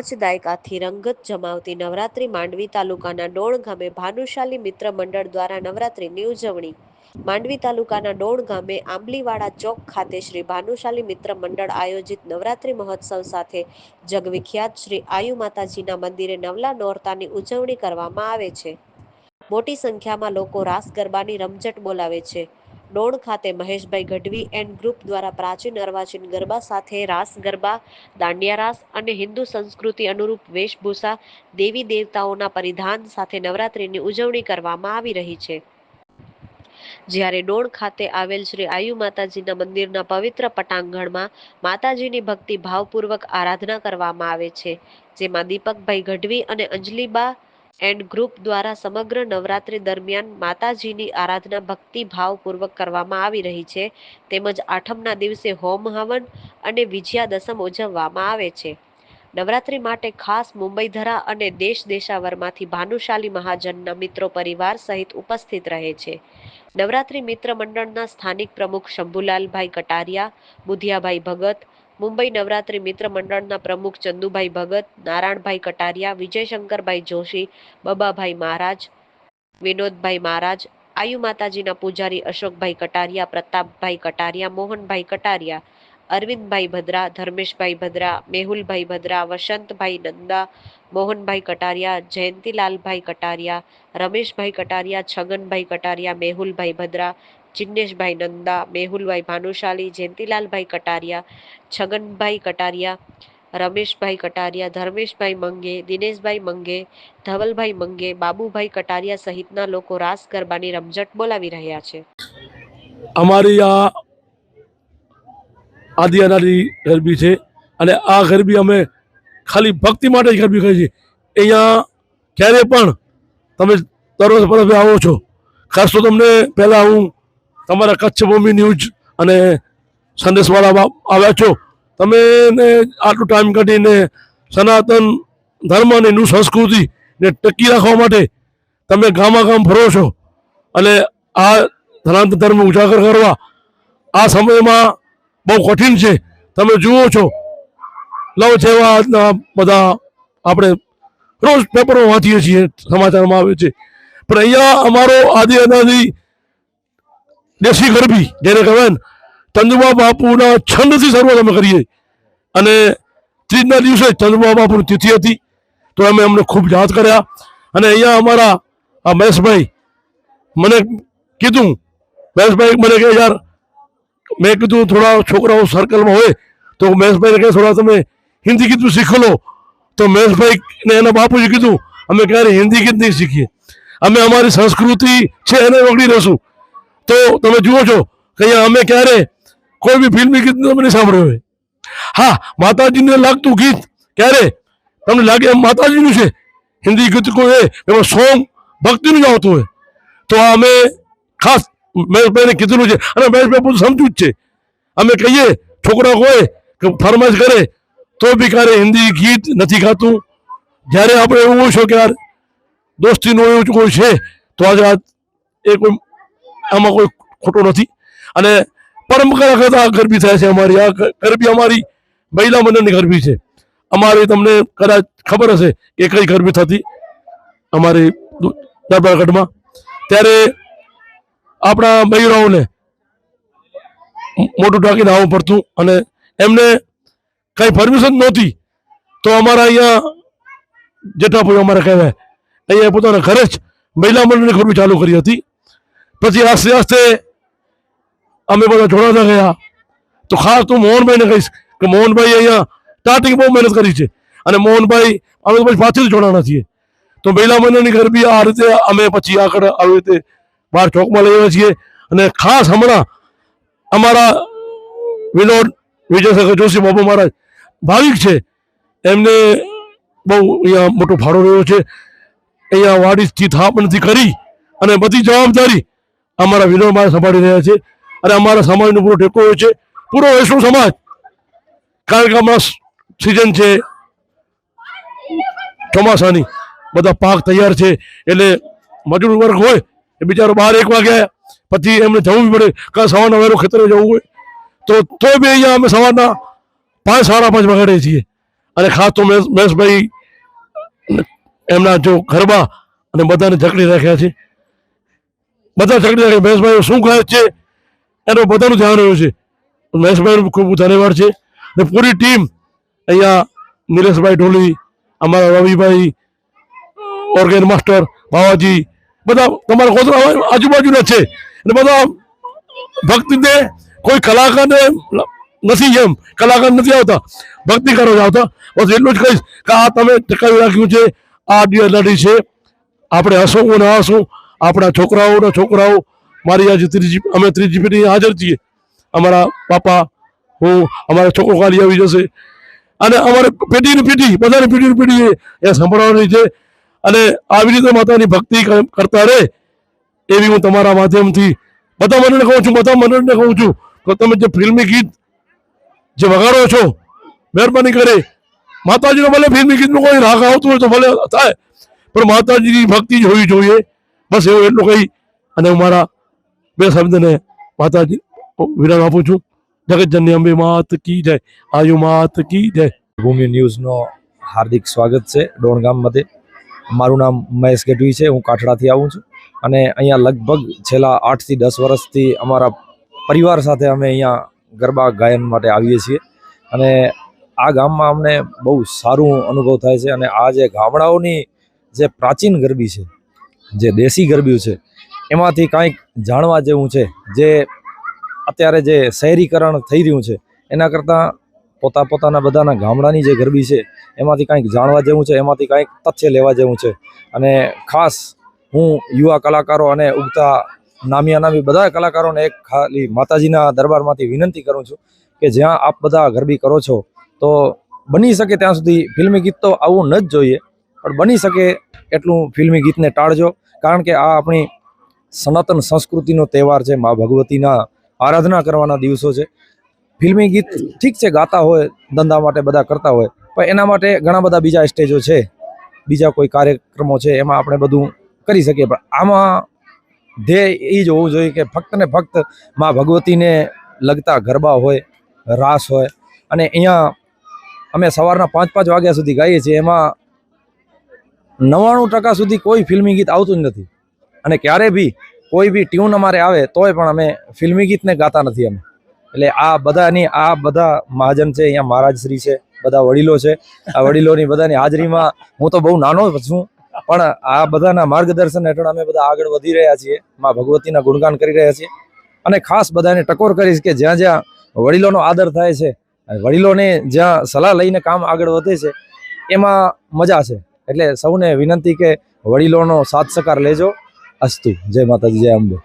પાંચ દાયકાથી રંગત જમાવતી નવરાત્રિ માંડવી તાલુકાના ડોણ ગામે ભાનુશાલી મિત્ર મંડળ દ્વારા નવરાત્રિની ઉજવણી. માંડવી તાલુકાના ડોણ ગામે આંબલીવાડા ચોક ખાતે શ્રી ભાનુશાલી મિત્ર મંડળ આયોજિત નવરાત્રિ મહોત્સવ સાથે જગવિખ્યાત શ્રી આયુ માતાજીના મંદિરે નવલા નોરતાની ઉજવણી કરવામાં આવે છે. મોટી સંખ્યામાં લોકો રાસ ગરબાની રમઝટ બોલાવે છે. ડોણ ખાતે મહેશભાઈ ગઢવી એન્ડ ગ્રુપ દ્વારા પ્રાચીન અર્વાચીન ગરબા સાથે રાસ ગરબા, દાંડિયા રાસ અને હિન્દુ સંસ્કૃતિ અનુરૂપ વેશભૂષા દેવી દેવતાઓના પરિધાન સાથે નવરાત્રિની ઉજવણી કરવામાં આવી રહી છે. જ્યારે ડોણ ખાતે આવેલ શ્રી આયુ માતાજીના મંદિરના પવિત્ર પટાંગણમાં માતાજીની ભક્તિ ભાવપૂર્વક આરાધના કરવામાં આવે છે, જેમાં દીપકભાઈ ગઢવી અને અંજલિબા એન્ડ ગ્રુપ દ્વારા સમગ્ર નવરાત્રી દરમિયાન માતાજીની આરાધના ભક્તિ ભાવપૂર્વક કરવામાં આવી રહી છે. તેમજ આઠમના દિવસે હોમ હવન અને વિજયા દસમ ઉજવવામાં આવે છે. નવરાત્રિ માટે ખાસ મુંબઈધરા અને દેશ દેશાવરમાંથી ભાનુશાલી મહાજનના મિત્રો પરિવાર સહિત ઉપસ્થિત રહે છે. નવરાત્રી મિત્ર મંડળના સ્થાનિક પ્રમુખ શંભુલાલભાઈ કટારિયા બુધિયાભાઈ ભગત મુંબઈ નવરાત્રિ મિત્ર મંડળના પ્રમુખ ચંદુભાઈ ભગત, નારાયણભાઈ કટારિયા, વિજયશંકરભાઈ જોશી, બબાભાઈ મહારાજ, વિનોદભાઈ મહારાજ, આયુ માતાજીના પૂજારી અશોકભાઈ કટારિયા, પ્રતાપભાઈ કટારિયા, મોહનભાઈ કટારિયા, અરવિંદભાઈ ભદ્રા, ધર્મેશભાઈ ભદ્રા, મેહુલભાઈ ભદ્રા, વસંતભાઈ નંદા, મોહનભાઈ કટારિયા, જયંતિલાલભાઈ કટારિયા, રમેશભાઈ કટારિયા, છગનભાઈ કટારિયા, મેહુલભાઈ ભદ્રા જિગ્નેશભાઈ નંદા, મેહુલભાઈ ભાનુશાલી, જયંતિલાલભાઈ કટારિયા, છગનભાઈ કટારિયા, રમેશભાઈ કટારિયા, ધર્મેશભાઈ મંગે, દિનેશભાઈ મંગે, ધવલભાઈ મંગે, બાબુભાઈ કટારિયા સહિતના લોકો રાસ ગરબાની રમઝટ બોલાવી રહ્યા છે. અમારી આ આદિ ગરબી છે અને આ ગરબી અમે ખાલી ભક્તિ માટે જ ગરબી કરીએ છીએ. અહીંયા ક્યારે પણ તમે દરરોજ વર્ષ આવો છો. ખાસ તો તમને પહેલાં હું તમારા કચ્છ ભૂમિ ન્યૂઝ અને સંદેશવાળા આવ્યા છો. તમે ને આટલું ટાઈમ કાઢીને સનાતન ધર્મ અને હિન્દુ સંસ્કૃતિને ટકી રાખવા માટે તમે ગામા ગામ ફરો છો. અને આ સનાતન ધર્મ ઉજાગર કરવા આ સમયમાં બહુ કઠિન છે. તમે જુઓ છો. લવ જેવા બધા આપણે રોજ પેપરો વાંચીએ છીએ, સમાચારમાં આવે છે. પણ અહીંયા અમારો આદિ અનાદિ દેશી ગરબી, જેને કહેવાય ને ચંદ્રબા બાપુના છંદથી શરૂઆત અમે કરીએ. અને ત્રીજના દિવસે ચંદ્રબા બાપુની તિથિ હતી, તો અમે અમને ખૂબ યાદ કર્યા. અને અહીંયા અમારા આ મહેશભાઈ, મને કીધું, મહેશભાઈ મને કહે, યાર, મેં કીધું થોડા છોકરાઓ સર્કલમાં હોય, તો મહેશભાઈને કહે, થોડા તમે હિન્દી ગીત શીખ લો. તો મહેશભાઈ ને એના બાપુજી કીધું, અમે ક્યારે હિન્દી ગીત નહીં શીખીએ. અમે અમારી સંસ્કૃતિ છે એને વગડી રહેશું તો તમે જુઓ છો કે અહીંયા અમે ક્યારે કોઈ બી ફિલ્મી ગીત તમે નહીં સાંભળ્યું હોય. હા, માતાજીને લાગતું ગીત ક્યારે? તમને લાગે એમ માતાજીનું છે? હિન્દી ગીત કોઈ એમાં સોંગ ભક્તિનું જ આવતું હોય. તો અમે ખાસ મહેશભાઈને કીધેલું છે અને મહેશભાઈ બધું સમજવું જ છે. અમે કહીએ, છોકરા હોય કે ફરમાઈશ કરે, તો બી ક્યારે હિન્દી ગીત નથી ગાતું? જ્યારે આપણે એવું હોય છે કે યાર, દોસ્તીનું એવું કોઈ છે, તો આજે આ એ કોઈ આમાં કોઈ ખોટો નથી. અને પરંપરાગત આ ગરબી થાય છે અમારી. આ ગરબી અમારી મહિલા મંડળની ગરબી છે. અમારી તમને કદાચ ખબર હશે કે કઈ ગરબી થતી અમારી દરબારગઢમાં. ત્યારે આપણા મયુરાઓને મોટું ઢાંકીને આવવું પડતું અને એમને કંઈ પરમિશન નહોતી, તો અમારા અહીંયા જેઠાભાઈ અમારે કહેવાય. અહીંયા પોતાના ઘરે જ મહિલા મંડળની ગરબી ચાલુ કરી હતી. પછી આસ્તે આસ્તે અમે બધા જોડાતા ગયા તો ખાસ તો મોહનભાઈને કહીશ કે મોહનભાઈ અહીંયા સ્ટાર્ટિંગ બહુ મહેનત કરી છે. અને મોહનભાઈ, અમે પછી પાછળ જોડાણા છીએ. તો મહિલા મંડળની ગરબી આ રીતે અમે પછી આગળ આવી રીતે બહાર ચોકમાં લઈ આવ્યા છીએ. અને ખાસ હમણાં અમારા વિનોદ, વિજયશંકર જોશી બાબુ મહારાજ ભાવિક છે. એમને બહુ અહીંયા મોટો ફાળો રહ્યો છે. અહીંયા વાડીથી સ્થાપનથી કરી અને બધી જવાબદારી અમારા વિનોદ મહારાજ સંભાળી રહ્યા છે અને અમારા સમાજનો પૂરો ટેકો હોય છે. પૂરો વૈષ્ણવ સમાજ. કારણ કે હમણાં સિઝન છે ચોમાસાની. બધા પાક તૈયાર છે. એટલે મજૂર વર્ગ હોય એ બિચારો બાર એક વાગે પછી એમને જવું પડે. કાં સવારના વહેલો ખેતરે જવું હોય. તો તોય બી અહીંયા અમે સવારના પાંચ, સાડા પાંચ વાગે છીએ. અને ખાસ તો મહેશ મહેશભાઈ એમના જો ગરબા અને બધાને જકડી રાખ્યા છે. બધા રાખ્યા મહેશભાઈ શું કહે છે? એનું બધાનું ધ્યાન રહ્યું છે. મહેશભાઈનું ખૂબ ધન્યવાદ છે. ને પૂરી ટીમ અહીંયા નિલેશભાઈ ઢોલી, અમારા રવિભાઈ, ઓર્ગેન માસ્ટર, બાવાજી, બધા તમારા ગોધરા આજુબાજુના છે. અને બધા ભક્તિને કોઈ કલાકારને નથી એમ. કલાકાર નથી આવતા. ભક્તિ કરો આવતા. બસ એટલું જ કહીશ કે આ તમે ટકાવી રાખ્યું છે. આ ડિયર છે. આપણે હસવું ને હસવું. આપણા છોકરાઓના છોકરાઓ, મારી આજે ત્રીજી અમે ત્રીજી પેઢી હાજર છીએ. અમારા પાપા, હું, અમારા છોકરો કાઢી આવી જશે. અને અમારે પેઢીની પેઢી, બધાની પેઢીની પેઢી એ સંભળાવવાની છે. અને આવી રીતે માતાની ભક્તિ કરતા રહે એવી હું તમારા માધ્યમથી બધા મંડળને કહું છું, બધા મંડળને કહું છું કે તમે જે ફિલ્મી ગીત જે વગાડો છો, મહેરબાની કરે. માતાજીનો ભલે ફિલ્મી ગીતનું કોઈ રાગ આવતું હોય તો ભલે થાય, પણ માતાજીની ભક્તિ જ હોવી જોઈએ. બસ એવું એટલું કહી અને હું મારા બે શબ્દને માતાજી વિરામ આપું છું. જગતજનની અંબે માત કી જય. આયુ માત કી જય. ભૂમિ ન્યૂઝનો હાર્દિક સ્વાગત છે ડોણ ગામમાંથી. મારું નામ મહેશ ગઢવી છે, હું કાઠડાથી આવું છું. અને અહીંયા લગભગ છેલ્લા આઠથી દસ વર્ષથી અમારા પરિવાર સાથે અમે અહીંયા ગરબા ગાયન માટે આવીએ છીએ. અને આ ગામમાં અમને બહુ સારું અનુભવ થાય છે અને આ જે ગામડાઓની જે પ્રાચીન ગરબી છે જે દેશી ગરબી છે, એમાંથી કાંઈક જાણવા જેવું છે, જે અત્યારે જે શહેરીકરણ થઈ રહ્યું છે, એના કરતાં પોતા પોતાના બધાના ગામડાની જે ગરબી છે, એમાંથી કાંઈક જાણવા જેવું છે, એમાંથી કાંઈક તથ્ય લેવા જેવું છે. અને ખાસ હું યુવા કલાકારો અને ઉગતા નામી બધા કલાકારોને એક ખાલી માતાજીના દરબારમાંથી વિનંતી કરું છું કે જ્યાં આપ બધા ગરબી કરો છો, તો બની શકે ત્યાં સુધી ફિલ્મી ગીત તો આવવું ન જ જોઈએ પણ બની શકે એટલું ફિલ્મી ગીતને ટાળજો. કારણ કે આ આપણી સનાતન સંસ્કૃતિનો તહેવાર છે, મા ભગવતીના આરાધના કરવાના દિવસો છે. ફિલ્મી ગીત ઠીક છે, ગાતા હોય, ધંધા માટે બધા કરતા હોય, પણ એના માટે ઘણા બધા બીજા સ્ટેજો છે. બીજા કોઈ કાર્યક્રમો છે, એમાં આપણે બધું કરી શકીએ. પણ આમાં ધ્યેય એ જ હોવું જોઈએ કે ફક્ત ને ફક્ત મા ભગવતીને લગતા ગરબા હોય, રાસ હોય. અને અહીંયા અમે સવારના પાંચ પાંચ વાગ્યા સુધી ગાઈએ છીએ. એમાં નવ્વાણું ટકા સુધી કોઈ ફિલ્મી ગીત આવતું જ નથી. અને ક્યારે બી કોઈ બી ટ્યુન અમારે આવે, તોય પણ અમે ફિલ્મી ગીતને ગાતા નથી અમે. એટલે આ બધાની, આ બધા મહાજન છે, અહીંયા મહારાજશ્રી છે, બધા વડીલો છે. આ વડીલોની બધાની હાજરીમાં હું તો બહુ નાનો છું. પણ આ બધાના માર્ગદર્શન હેઠળ અમે બધા આગળ વધી રહ્યા છીએ. માં ભગવતીના ગુણગાન કરી રહ્યા છીએ. અને ખાસ બધાને ટકોર કરીશ કે જ્યાં જ્યાં વડીલોનો આદર થાય છે, વડીલોને જ્યાં સલાહ લઈને કામ આગળ વધે છે, એમાં મજા છે. એટલે સૌને વિનંતી કે વડીલોનો સાથ સહકાર લેજો. અસ્તુ. જય માતાજી, જય અંબે.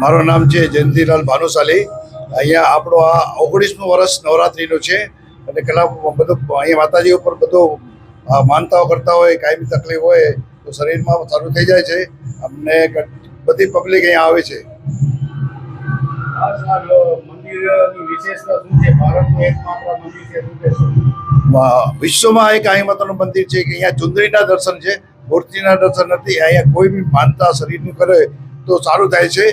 મારું નામ છે જયંતિલાલ ભાનુશાલી. અહીંયા આપણો આ ઓગણીસમું વર્ષ નવરાત્રિનું છે અને કલા બધું અહીંયા માતાજી ઉપર બધું માનતાઓ કરતા હોય, કાયમી તકલીફ હોય, તો શરીરમાં સારું થઈ જાય છે. અમને બધી પબ્લિક અહીંયા આવે છે. વિશ્વમાં એક અહીં માતાનું મંદિર છે કે અહીંયા ચુંદરીના દર્શન છે મૂર્તિના દર્શન નથી અહીંયા કોઈ બી માનતા શરીરનું કરે તો સારું થાય છે.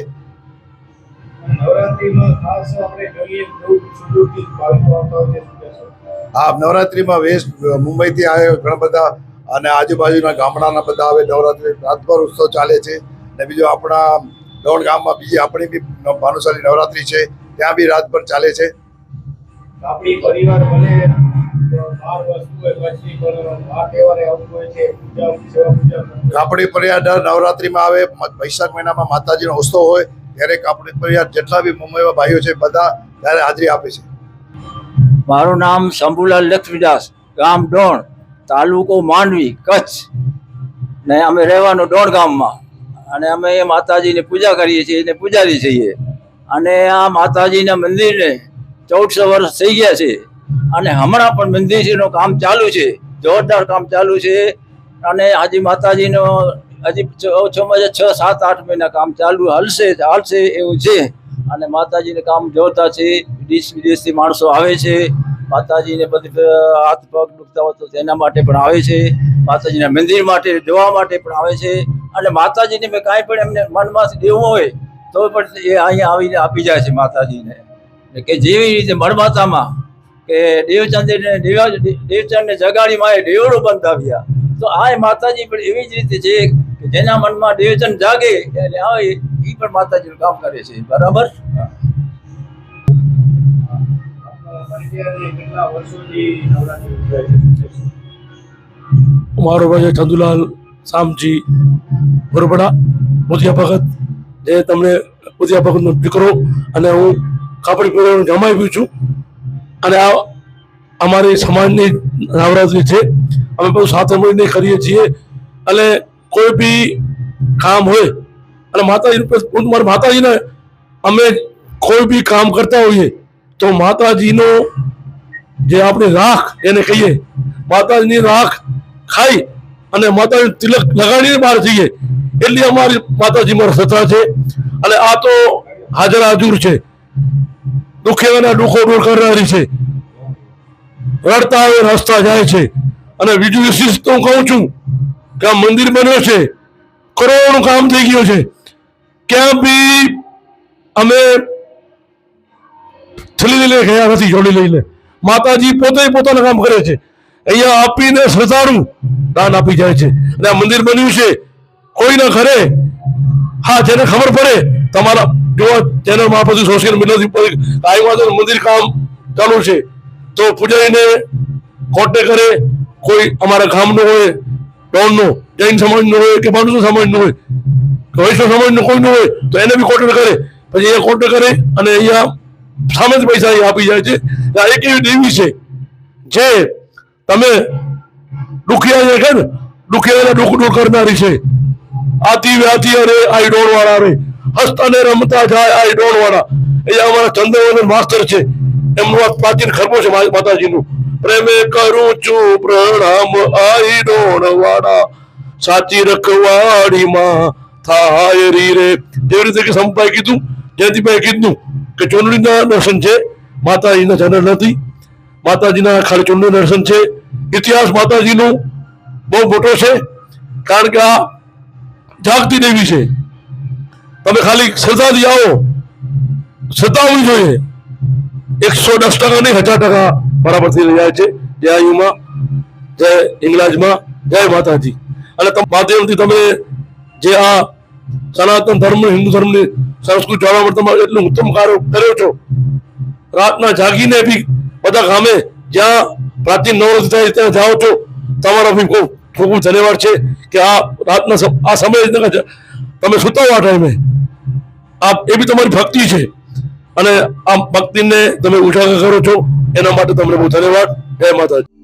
આ નવરાત્રિમાં વેસ્ટ મુંબઈથી આવે ઘણા બધા અને આજુબાજુના ગામડાના બધા આવે નવરાત્રિ રાતભર ઉત્સવ ચાલે છે. ને બીજું આપણા દોડ ગામમાં બીજી આપણી બી ભાનુશાલી નવરાત્રિ છે. ત્યાં બી રાતભર ચાલે છે. આપણી પરિવાર ભલે કાપડી પરિવાર દર નવરાત્રિમાં આવે વૈશાખ મહિનામાં માતાજીનો ઉત્સવ હોય ત્યારે કાપડી પરિવાર જેટલા બી મુંબઈમાં ભાઈઓ છે બધા ત્યારે હાજરી આપે છે. મારું નામ શંભુલાલ લક્ષ્મીદાસ ગામ ડોણ તાલુકો માંડવી કચ્છ. ને અમે રહેવાનું ડોણ ગામમાં. અને અમે એ માતાજીની પૂજા કરીએ છીએ એને પૂજારી છીએ. અને આ માતાજીના મંદિરને ચૌદસો વર્ષ થઈ ગયા છે. અને હમણાં પણ મંદિરનું કામ ચાલુ છે. જોરદાર કામ ચાલુ છે. અને હજી માતાજીનો હજી ઓછામાં છ, સાત, આઠ મહિના કામ ચાલુ હાલશે હાલશે એવું છે. અને માતાજીને કામ જોતા છે. દેશ વિદેશથી માણસો આવે છે. માતાજીને બધી હાથ પગ દુખતા હોય તો તેના માટે પણ આવે છે. માતાજીના મંદિર માટે, જોવા માટે પણ આવે છે. અને માતાજીને મેં કાંઈ પણ એમને મનમાંથી દેવું હોય તો પણ એ અહીંયા આવીને આપી જાય છે માતાજીને. કે જેવી રીતે મળમાતામાં કે દેવચંદ દેવચંદ ને જગાડી માએ દેવડો બંધાવ્યા, તો આ માતાજી પણ એવી જ રીતે છે કે જેના મનમાં દેવચંદ જાગે એટલે આવે એ પણ માતાજીનું કામ કરે છે. બરાબર? મારો ભાઈ ચંદુલાલ સામજી બરોબડા મોતિયા ભગત. જે તમને મોતિયા ભગતનો દીકરો અને હું કાપડી પહેરવાનું જમાવી છું. અને આ અમારી સમાજની નવરાત્રી છે. અમે બધું સાથે મળીને કરીએ છીએ. અને કોઈ બી કામ હોય, અને માતાજી મારા માતાજીને અમે કોઈ બી કામ કરતા હોઈએ, તો માતાજીનો જે આપણે રાખ એને કહીએ, માતાજીની રાખ ખાઈ અને માતાજી તિલક લગાડીને બહાર જઈએ. એટલી અમારી માતાજી માતાજીમાં શ્રદ્ધા છે. અને આ તો હાજર હાજુર છે. દુખેવાના દુઃખો દૂર કરનારી છે. રડતા આવે રસ્તા જાય છે. અને બીજું વિશેષ તો હું કહું છું કે આ મંદિર બન્યો છે. કરોડનું કામ થઈ ગયું છે. ક્યાં બી અમે થેલી લઈને ગયા નથી જોડી લઈને. માતાજી પોતે પોતાનું કામ કરે છે. અહીંયા આપીને શ્રદ્ધાળુ દાન આપી જાય છે. અને આ મંદિર બન્યું છે. કોઈના ઘરે? હા, જેને ખબર પડે, તમારા જો ચેનલમાં બધું સોશિયલ મીડિયાથી આવ્યું મંદિર કામ ચાલુ છે. તો પૂજારીને કોન્ટેક કરે કોઈ અમારા ગામનો હોય, ટોનનો, જૈન સમાજનો હોય કે માનુષ સમાજનો હોય, વૈષ્ણવ સમાજનો કોઈનો હોય, તો એને બી કોન્ટેક કરે પછી અહીંયા કોન્ટેક કરે અને અહીંયા સામે જ પૈસા એ આપી જાય છે. આ એક એવી દેવી છે જે તમે દુખિયા છે ને? દુખિયાને દુઃખ દૂર કરનારી છે. આતી વ્યાતી અરે આઈ વાળા રે. હસ્ત અને રમતા જાય આઈ ડોળ વાળા એ અમારા ચંદ્રવર્ધન માસ્ટર છે. એમનું આ પ્રાચીન ખરબો છે માતાજીનું. પ્રેમે કરું છું પ્રણામ આઈ ડોળ વાળા સાચી રખવાડીમાં થાય રી રે. જેવી રીતે કે સંભાઈ કીધું જયંતિભાઈ કીધું કે ચૂંટણીના દર્શન છે. માતાજીના ચેનલ નથી માતાજીના ચૂંટણી દર્શન છે. ઇતિહાસ માતાજીનું બહુ મોટો છે, કારણ કે આ જાગતી દેવી છે. તમે ખાલી શ્રદ્ધાથી આવો, શ્રદ્ધા હોવી જોઈએ. એકસો દસ ટકા નહીં, હજાર ટકા બરાબર થઈ રહ્યા છે. જય આયુમાં, જય ઇંગ્લાજમાં, જય માતાજી. અને માધ્યમથી તમે જે આ સનાતન ધર્મ, હિન્દુ ધર્મની સંસ્કૃતિ જાણવા માટે તમે એટલું ઉત્તમ કાર્ય કર્યો છો, રાતના જાગીને બી બધા ગામે જ્યાં પ્રાચીન થાય ત્યાં જાઓ છો, તમારો ખૂબ ખૂબ ધન્યવાદ છે કે આ રાતના આ સમય તમે સુતા હો આ ટાઈમે. આ એ બી તમારી ભક્તિ છે. અને આ ભક્તિને તમે ઉજાગર કરો છો, એના માટે તમને બહુ ધન્યવાદ. જય માતાજી.